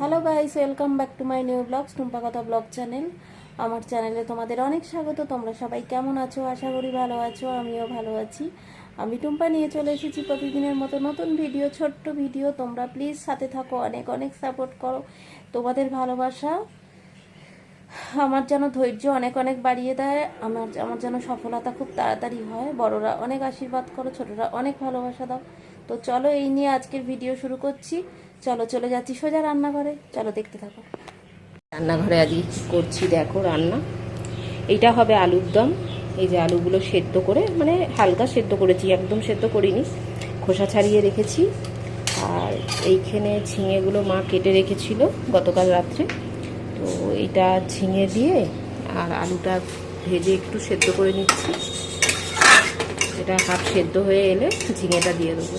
Hello guys welcome back to my new blogs Tumpa কথা blog channel আমার চ্যানেলে তোমাদের অনেক স্বাগত, তোমরা সবাই কেমন আছো? আশা করি ভালো আছো, আমিও ভালো আছি। আমি টুম্পা নিয়ে চলে এসেছি প্রতিদিনের মতো নতুন ভিডিও ছোট্ট ভিডিও তোমরা প্লিজ সাথে থাকো, অনেক অনেক সাপোর্ট করো। তোমাদের ভালোবাসা। আমার যেন ধৈর্য অনেক অনেক বাড়িয়ে দেয়, আমার আমার যেন সফলতা খুব তাড়াতাড়ি হয়। বড়রা অনেক আশীর্বাদ করো, ছোটরা অনেক ভালোবাসা দাও। তো চলো এই নিয়ে আজকের ভিডিও শুরু করছি। চলো, চলে যাচ্ছি সোজা রান্নাঘরে। চলো, দেখতে থাকো। রান্নাঘরে আজকে করছি দেখো, রান্না। এইটা হবে আলুর দম। এই যে আলুগুলো সেদ্ধ করে মানে হালকা সেদ্ধ করেছি, একদম সেদ্ধ করিনি। খোসা ছাড়িয়ে রেখেছি। আর এইখানে ঝিঙেগুলো মা কেটে রেখেছিল গতকাল রাত্রে। তো এটা ঝিঙে দিয়ে আর আলুটা ভেজে একটু সেদ্ধ করে নিচ্ছি। এটা হাফ সেদ্ধ হয়ে এলে ঝিঙেটা দিয়ে দেবো।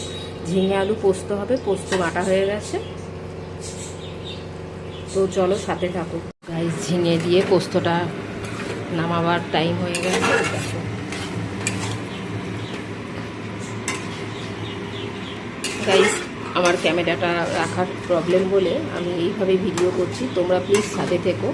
ঝিঙে আলু পোস্ত হবে, পোস্ত বাটা হয়ে গেছে। তো চলো সাথে থাকো। গাইস ঝিঙে দিয়ে পোস্তটা নামাবার টাইম হয়ে গেছে। গাইস আমার ক্যামেরাটা রাখার প্রবলেম বলে আমি এইভাবে ভিডিও করছি। তোমরা প্লিজ সাথে থেকো।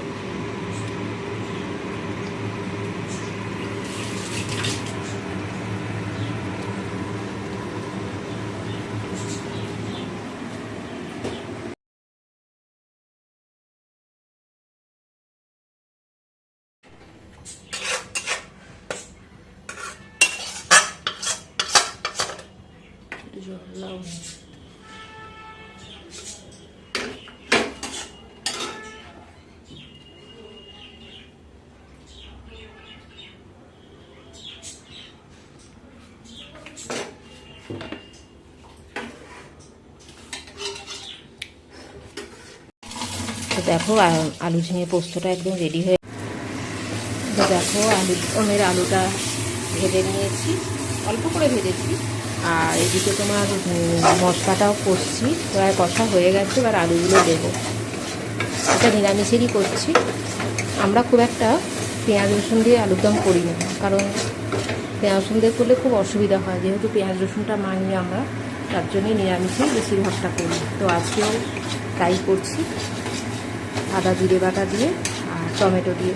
তো দেখো আলু ঝিঙে পোস্তটা একদম রেডি হয়ে তো দেখো, আলু ওমের আলুটা ভেজে নিয়েছি। অল্প করে ভেজেছি। আর এদিকে তোমার মশলাটাও কষছি। প্রায় কষা হয়ে গেছে, এবার আলুগুলো দেবো। এটা নিরামিষেরই করছি। আমরা খুব একটা পেঁয়াজ, রসুন দিয়ে আলুর দম করি না কারণ পেঁয়াজ, রসুন দিয়ে করলে খুব অসুবিধা হয়। যেহেতু পেঁয়াজ, রসুনটা মানি আমরা, তার জন্যই নিরামিষেই বেশিরভাগটা করি। তো আজকেও তাই করছি। আদা জিরে বাটা দিয়ে আর টমেটো দিয়ে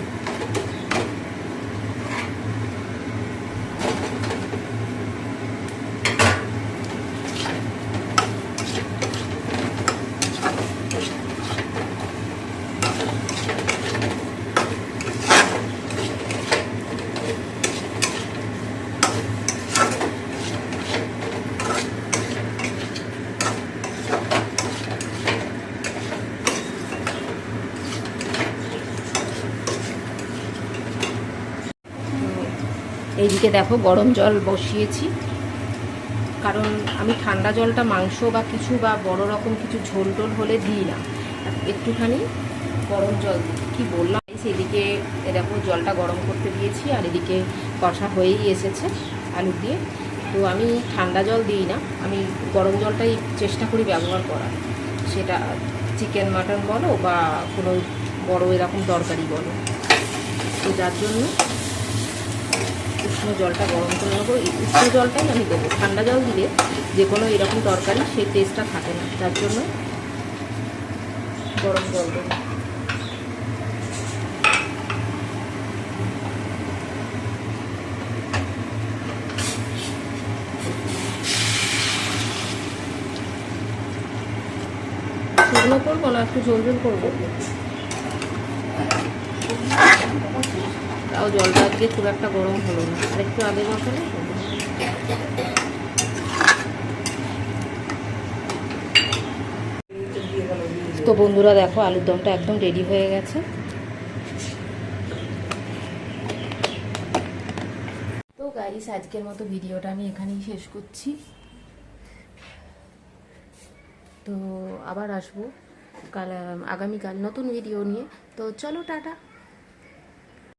এইদিকে দেখো গরম জল বসিয়েছি। কারণ আমি ঠান্ডা জলটা মাংস বা কিছু বা বড় রকম কিছু ঝোল টোল হলে দিই না। একটুখানি গরম জল কী বললাম? সেদিকে দেখো জলটা গরম করতে দিয়েছি আর এদিকে কষা হয়েই এসেছে আলু দিয়ে। তো আমি ঠান্ডা জল দিই না। আমি গরম জলটাই চেষ্টা করি ব্যবহার করার। সেটা চিকেন, মাটন বলো বা কোনো বড় এরকম তরকারি বলো। তো যার জন্য উষ্ণ জলটা গরম করে নেব। এই উষ্ণ জলটাই আমি দেবো। ঠান্ডা জল দিলে যে কোনো এরকম তরকারি সেই টেস্টটা থাকে না। যার জন্য গরম জল দেবো। শুকনো করব না, একটু ঝোল ঝোল করব? তাও জলটা আজকে খুব একটা গরম হলো না। আর একটু আগে হবে। তো বন্ধুরা দেখো, আলুর দমটা একদম রেডি হয়ে গেছে। তো গাইস আজকের মতো ভিডিওটা আমি এখানেই শেষ করছি। তো আবার আসব কাল, আগামীকাল নতুন ভিডিও নিয়ে। তো চলো, টাটা।